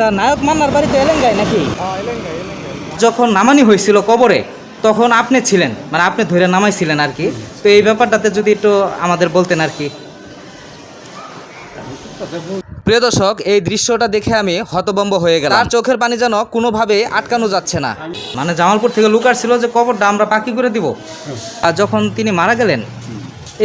আচ্ছা নায়ক মান্নার বাড়িতে এলেঙ্গাই নাকি? হ্যাঁ যখন নামানি হয়েছিল কবরে তখন আপনি ছিলেন মানে আপনি ধরে নামাইছিলেন আর কি। তো এই ব্যাপারটাতে যদি একটু আমাদের বলতেন আর কি। প্রিয় দর্শক এই দৃশ্যটা দেখে আমি হতবম্ব হয়ে গেলাম। তার চোখের পানি যেন কোনোভাবে আটকানো যাচ্ছে না। মানে জামালপুর থেকে লুকার ছিল যে কবরটা আমরা পাকি করে দিব। আর যখন তিনি মারা গেলেন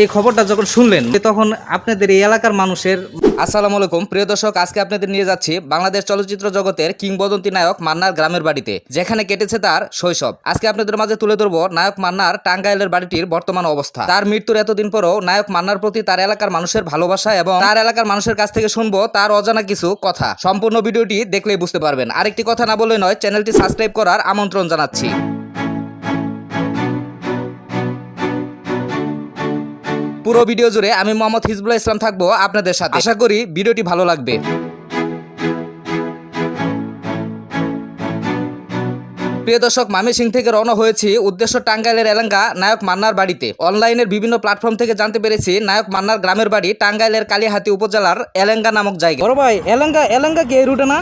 এই খবরটা যখন শুনলেন তখন আপনাদের এই এলাকার মানুষের আসসালামু আলাইকুম। প্রিয় দর্শক, আজকে আপনাদের নিয়ে যাচ্ছি বাংলাদেশ চলচ্চিত্র জগতের কিংবদন্তি নায়ক মান্নার গ্রামের বাড়িতে, যেখানে কেটেছে তার শৈশব। আজকে আপনাদের মাঝে তুলে ধরবো নায়ক মান্নার টাঙ্গাইলের বাড়িটির বর্তমান অবস্থা। তার মৃত্যুর এতদিন পরও নায়ক মান্নার প্রতি তার এলাকার মানুষের ভালোবাসা এবং তার এলাকার মানুষের কাছ থেকে শুনব তার অজানা কিছু কথা। সম্পূর্ণ ভিডিওটি দেখলেই বুঝতে পারবেন। আরেকটি কথা না বলে নয়, চ্যানেলটি সাবস্ক্রাইব করার আমন্ত্রণ জানাচ্ছি। পুরো ভিডিও জুড়ে আমি মোহাম্মদ হিজবুল্লাহ ইসলাম থাকব আপনাদের সাথে। আশা করি ভিডিওটি ভালো লাগবে। প্রিয় দর্শক সিং থেকে রওনা হয়েছি উদ্দেশ্য টাঙ্গাইলের এলাকা নায়ক মান্নার বাড়িতে। অনলাইনের বিভিন্ন প্ল্যাটফর্ম থেকে জানতে পেরেছি নায়ক মান্নার গ্রামের বাড়ি টাঙ্গাইলের কালিহাতি উপজেলার এলেঙ্গা নামক জায়গা বড় ভাই, এলেঙ্গা এলেঙ্গা কি রুটে না?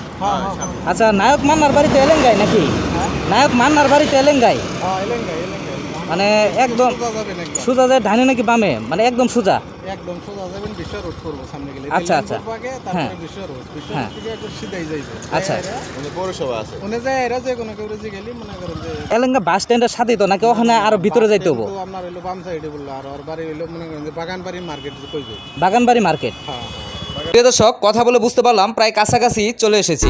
আচ্ছা নায়ক মান্নার বাড়িতে এলেঙ্গাই নাকি? নায়ক মান্নার বাড়িতে এলেঙ্গাই হ্যাঁ মানে একদম সোজা যাবেন একদম। যায় ডানে নাকি বামে? মানে একদম সোজা? একদম সোজা যাবেন বিশ্ব রোড করব সামনে গেলে। আচ্ছা, আচ্ছা। আগে, হ্যাঁ। তারপরে বিশ্ব রোড। বিশ্ব হ্যাঁ। রোড থেকে একটু সিধাই যাইবে। আচ্ছা। উনি পৌরসভা আছে। উনি যায় এরা যে কোনো কেউ যে গেলি মনে করেন যে এলেঙ্গা বাস স্ট্যান্ডের সাথেই তো নাকি ওখানে আরও ভিতরে যাইতে হব? কিন্তু আপনার হইল বাম সাইডে বলল আর ওর বাড়ি হইল মনে করেন যে বাগান বাড়ি মার্কেট যে কই বাগানবাড়ি মার্কেট হ্যাঁ হ্যাঁ। প্রিয় দর্শক কথা বলে বুঝতে পারলাম প্রায় কাছাকাছি চলে এসেছি।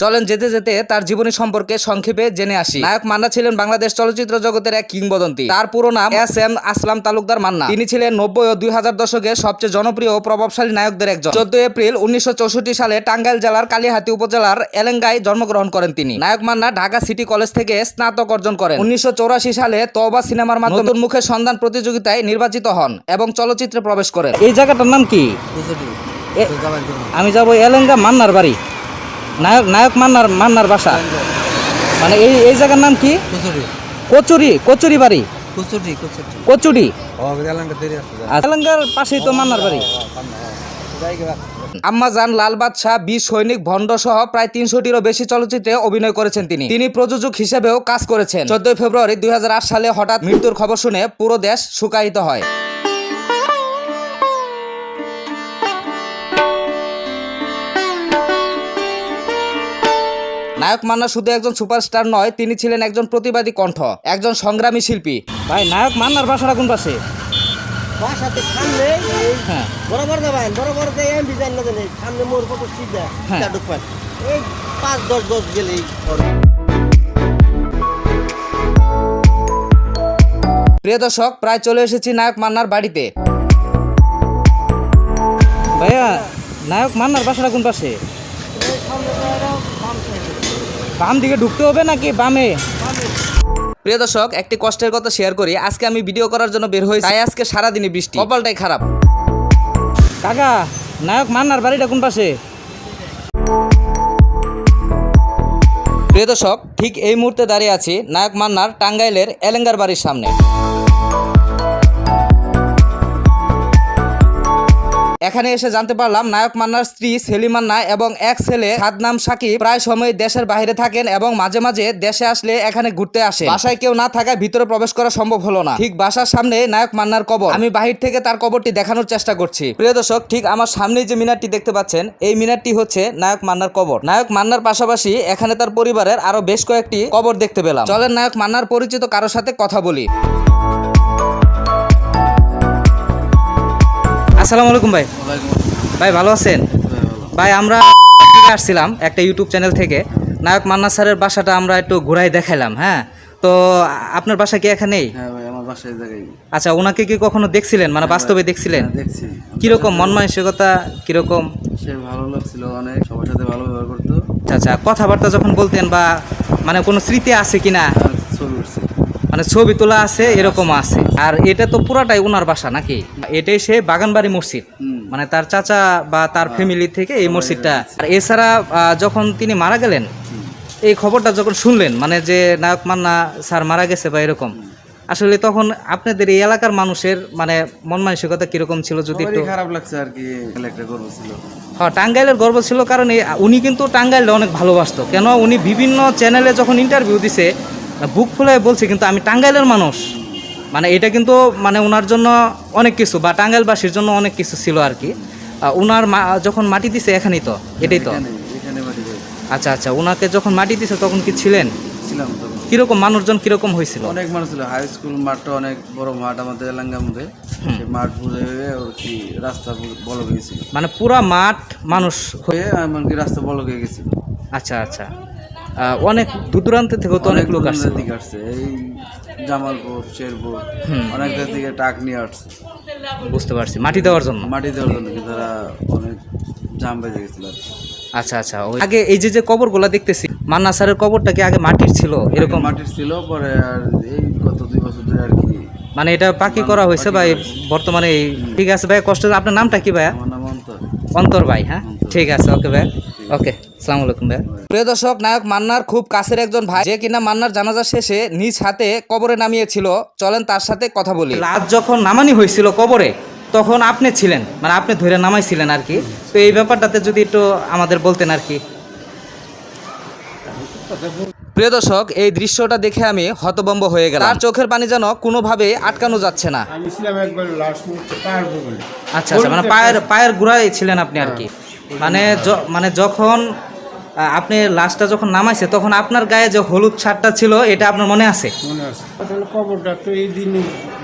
চলেন যেতে যেতে তার জীবনী সম্পর্কে সংক্ষেপে জেনে আসি। নায়ক মান্না ছিলেন বাংলাদেশ চলচ্চিত্র জগতের এক কিংবদন্তি। তার পুরো নাম এস এম আসলাম তালুকদার মান্না। তিনি ছিলেন নব্বই ও দুই হাজার দশকের সবচেয়ে জনপ্রিয় ও প্রভাবশালী নায়কদের একজন। চোদ্দ এপ্রিল উনিশশো চৌষট্টি সালে টাঙ্গাইল জেলার কালিহাতি উপজেলার এলেঙ্গায় জন্মগ্রহণ করেন তিনি। নায়ক মান্না ঢাকা সিটি কলেজ থেকে স্নাতক অর্জন করেন। উনিশশো সালে তওবা সিনেমার মাধ্যমে নতুন মুখের সন্ধান প্রতিযোগিতায় নির্বাচিত হন এবং চলচ্চিত্রে প্রবেশ করেন। এই জায়গাটার নাম কি? আমি যাব এলেঙ্গা মান্নার বাড়ি। নায়ক নায়ক মান্নার মান্নার বাসা। মানে এই এই জায়গার নাম কি? কচুরি। কচুরি বাড়ি। কচুরি দেরি আছে আর এলেঙ্গার পাশেই তো মান্নার বাড়ি। আম্মা জান লাল বাদশাহ বি সৈনিক ভণ্ড সহ প্রায় তিনশোটিরও বেশি চলচ্চিত্রে অভিনয় করেছেন তিনি। তিনি প্রযোজক হিসেবেও কাজ করেছেন। চোদ্দই ফেব্রুয়ারি দুই হাজার আট সালে হঠাৎ মৃত্যুর খবর শুনে পুরো দেশ শুকায়িত হয়। নায়ক মান্না শুধু একজন সুপারস্টার নয় তিনি ছিলেন একজন প্রতিবাদী কণ্ঠ একজন সংগ্রামী শিল্পী। ভাই নায়ক মান্নার বাসাটা কোন পাশে? বাসাতে সামনে হ্যাঁ। বরাবর যাবেন বরাবর যে এম ডিজাইন না জানি সামনে মোর কত সিধা হ্যাঁ। ঢুকবেন এই পাঁচ দশ দশ গেলেই প্রিয় দর্শক প্রায় চলে এসেছি নায়ক মান্নার বাড়িতে। ভাইয়া নায়ক মান্নার বাসাটা কোন পাশে? বাম দিকে ঢুকতে হবে নাকি বামে? প্রিয় দর্শক একটি কষ্টের কথা শেয়ার করি। আজকে আমি ভিডিও করার জন্য বের হয়েছি। তাই আজকে সারাদিনই বৃষ্টি। কপালটাই খারাপ। কাকা নায়ক মান্নার বাড়িটা কোন পাশে? প্রিয় দর্শক ঠিক এই মুহূর্তে দাঁড়িয়ে আছি নায়ক মান্নার টাঙ্গাইলের এলেঙ্গার বাড়ির সামনে। এখানে এসে জানতে পারলাম নায়ক মান্নার স্ত্রী সেলিম মান্না এবং এক ছেলে সাদনাম সাকিব প্রায় সময় দেশের বাইরে থাকেন এবং মাঝে মাঝে দেশে আসলে এখানে ঘুরতে আসে বাসায় কেউ না থাকায় ভিতরে প্রবেশ করা সম্ভব হলো না। ঠিক বাসার সামনে নায়ক মান্নার কবর। আমি বাহির থেকে তার কবরটি দেখানোর চেষ্টা করছি। প্রিয় দর্শক, ঠিক আমার সামনেই যে মিনারটি দেখতে পাচ্ছেন, এই মিনারটি হচ্ছে নায়ক মান্নার কবর। নায়ক মান্নার পাশাপাশি এখানে তার পরিবারের আরও বেশ কয়েকটি কবর দেখতে পেলাম। চলেন নায়ক মান্নার পরিচিত কারোর সাথে কথা বলি। আসসালামু আলাইকুম ভাই। ভাই ভালো আছেন? ভাই আমরা থেকে আসছিলাম একটা ইউটিউব চ্যানেল থেকে। নায়ক মান্না স্যারের বাসাটা আমরা একটু ঘুরাই দেখাইলাম হ্যাঁ? তো আপনার বাসা কি এখানেই? হ্যাঁ আচ্ছা ওনাকে কি কখনো দেখছিলেন? মানে বাস্তবে দেখছিলেন? হ্যাঁ, কীরকম মন মানসিকতা কীরকম? সে ভালো লাগছিল অনেক সবার সাথে ভালো ব্যবহার করতো। আচ্ছা আচ্ছা কথাবার্তা যখন বলতেন বা মানে কোনো স্মৃতি আছে কিনা? মানে ছবি তোলা আছে এরকম আছে। আর এটা তো পুরাটাই ওনার বাসা নাকি? এটাই সে বাগানবাড়ি মসজিদ। মানে তার চাচা বা তার ফ্যামিলি থেকে এই মসজিদটা। আর এছাড়া যখন তিনি মারা গেলেন এই খবরটা যখন শুনলেন মানে যে নায়ক মান্না স্যার মারা গেছে বা এরকম আসলে তখন আপনাদের এই এলাকার মানুষের মানে মন মানসিকতা কীরকম ছিল যদি একটু? খারাপ লাগছে আর কি একটা গর্ব ছিল। হ্যাঁ টাঙ্গাইলের গর্ব ছিল কারণ উনি কিন্তু টাঙ্গাইলটা অনেক ভালোবাসতো। কেন? উনি বিভিন্ন চ্যানেলে যখন ইন্টারভিউ দিছে বুক ফুলে বলছে কিন্তু আমি টাঙ্গাইলের মানুষ। মানে এটা কিন্তু মানে ওনার জন্য অনেক কিছু বা টাঙ্গাইলবাসীর জন্য অনেক কিছু ছিল আর কি। ওনার মা- যখন মাটি দিছে এখানেই তো এটাই তো? আচ্ছা আচ্ছা ওনাকে যখন মাটি দিছে তখন কি ছিলেন? ছিলাম কীরকম মানুষজন কীরকম হয়েছিল? অনেক মানুষ ছিল হাই স্কুল মাঠটা অনেক বড় মাঠ আমাদের এলাকার মধ্যে। মাঠ বুঝে ওর কি রাস্তা বলক হয়েছিল মানে পুরা মাঠ মানুষ হয়ে এমনকি রাস্তা বলক হয়ে গেছিল। আচ্ছা আচ্ছা। অনেক দূর দূরান্ত থেকেও তো অনেক লোক আসছে। দিকে আসছে। এই জামালপুর শেরপুর অনেক থেকে টাক নিয়ে আসছে। বুঝতে পারছি। মাটি দেওয়ার জন্য? মাটি দেওয়ার জন্য তারা অনেক জাম বেজে গেছিল আচ্ছা আচ্ছা। ওই আগে এই যে যে কবরগুলা দেখতেছি মান্না স্যারের কবরটা কি আগে মাটির ছিল এরকম? মাটির ছিল পরে আর এই গত দুই বছর ধরে আর কি। মানে এটা পাকি করা হয়েছে ভাই বর্তমানে এই ঠিক আছে ভাই কষ্ট আপনার নামটা কি ভাইয়া? আমার নাম অন্তর। অন্তর ভাই হ্যাঁ? ঠিক আছে ওকে ভাই। ওকে আসসালামু আলাইকুম ভাই প্রিয় দর্শক নায়ক মান্নার খুব কাছের একজন ভাই যে কিনা মান্নার জানাজা শেষে নিজ হাতে কবরে নামিয়েছিল। চলেন তার সাথে কথা বলি। লাশ যখন নামানি হয়েছিল কবরে তখন আপনি ছিলেন মানে আপনি ধরে নামাইছিলেন আর কি। তো এই ব্যাপারটাতে যদি একটু আমাদের বলতেন আর কি। প্রিয় দর্শক এই দৃশ্যটা দেখে আমি হতবম্ব হয়ে গেলাম। তার চোখের পানি যেন কোনোভাবে আটকানো যাচ্ছে না। আচ্ছা আচ্ছা মানে পায়ের পায়ের গোড়ায় ছিলেন আপনি আর কি। মানে মানে যখন আপনি লাশটা যখন নামাইছে তখন আপনার গায়ে যে হলুদ ছাড়টা ছিল এটা আপনার মনে আছে? মনে আছে। কবরটা তো এই দিন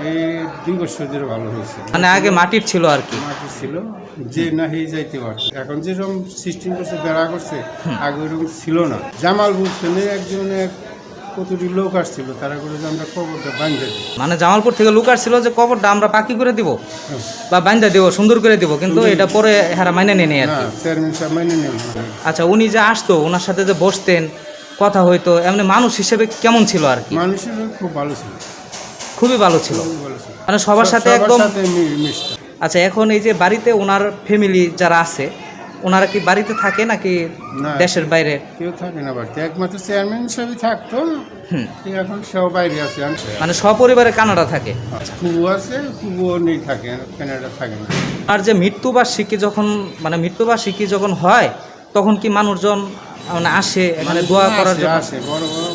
এই দুই বছর ধরে ভালো হয়েছে। মানে আগে মাটির ছিল আর কি? মাটি ছিল যে না হয়ে যাইতে পারছে। এখন যেরকম সিস্টেম করছে বেড়া করছে আগে ওরকম ছিল না। জামাল বুঝতে একজন এক কতটি লোক আসছিল তারা করে যে আমরা কবরটা বাঁধতে দিই মানে জামালপুর থেকে লুকার ছিল যে কবরটা আমরা পাকি করে দিব বা বাইন্দা দিব সুন্দর করে দিব কিন্তু এটা পরে হারা মাইনে নেই আর কি। চেয়ারম্যান সাহেব মাইনে নেন আচ্ছা উনি যে আসতো ওনার সাথে যে বসতেন কথা হইতো এমনি মানুষ হিসেবে কেমন ছিল আর কি? মানুষের খুব ভালো ছিল। খুবই ভালো ছিল। মানে সবার সাথে একদম আচ্ছা এখন এই যে বাড়িতে ওনার ফ্যামিলি যারা আছে ওনারা কি বাড়িতে থাকে নাকি দেশের বাইরে? কেউ থাকে না বাড়িতে একমাত্র চেয়ারম্যান হিসাবে থাকতো। এখন সব বাইরে আছে মানে সপরিবারে কানাডা থাকে? কুবু আছে খুবুও নেই থাকে কানাডা থাকে না। আর যে মৃত্যুবার্ষিকী যখন মানে মৃত্যুবার্ষিকী যখন হয় তখন কি মানুষজন মানে আসে মানে দোয়া করার জন্য? আসে বড় বড়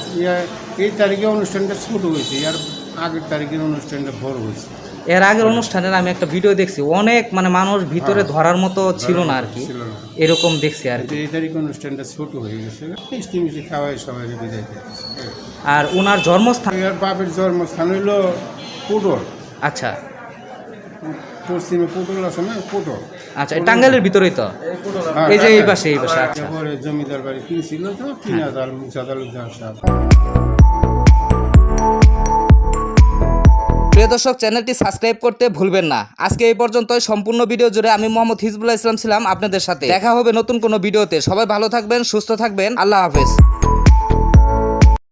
এই তারিখে অনুষ্ঠানটা ছোট হয়েছে আর আগের তারিখের অনুষ্ঠানটা বড় হয়েছে। এর আগের অনুষ্ঠানের আমি একটা ভিডিও দেখছি। অনেক মানে মানুষ ভিতরে ধরার মতো ছিল না আর কি। এরকম দেখছি আর কি। অনুষ্ঠানটা ছোট হয়ে গেছে। মিষ্টি মিষ্টি খাওয়াই সবাই বিদায় আর ওনার জন্মস্থান? বাপের জন্মস্থান হইল পুটল। আচ্ছা। পশ্চিমে পুটল আছে না? পুটল। আচ্ছা এই টাঙ্গাইলের ভিতরেই তো? এই যে এই পাশে এই পাশে আচ্ছা। জমিদার বাড়ি কিনছিল তো তিন হাজার মুসা তালুকদার সাহেব প্রিয় দর্শক, চ্যানেলটি সাবস্ক্রাইব করতে ভুলবেন না। আজকে এই পর্যন্ত সম্পূর্ণ ভিডিও জুড়ে আমি মোহাম্মদ হিজবুল্লাহ ইসলাম ছিলাম আপনাদের সাথে। দেখা হবে নতুন কোনো ভিডিওতে। সবাই ভালো থাকবেন, সুস্থ থাকবেন। আল্লাহ হাফেজ।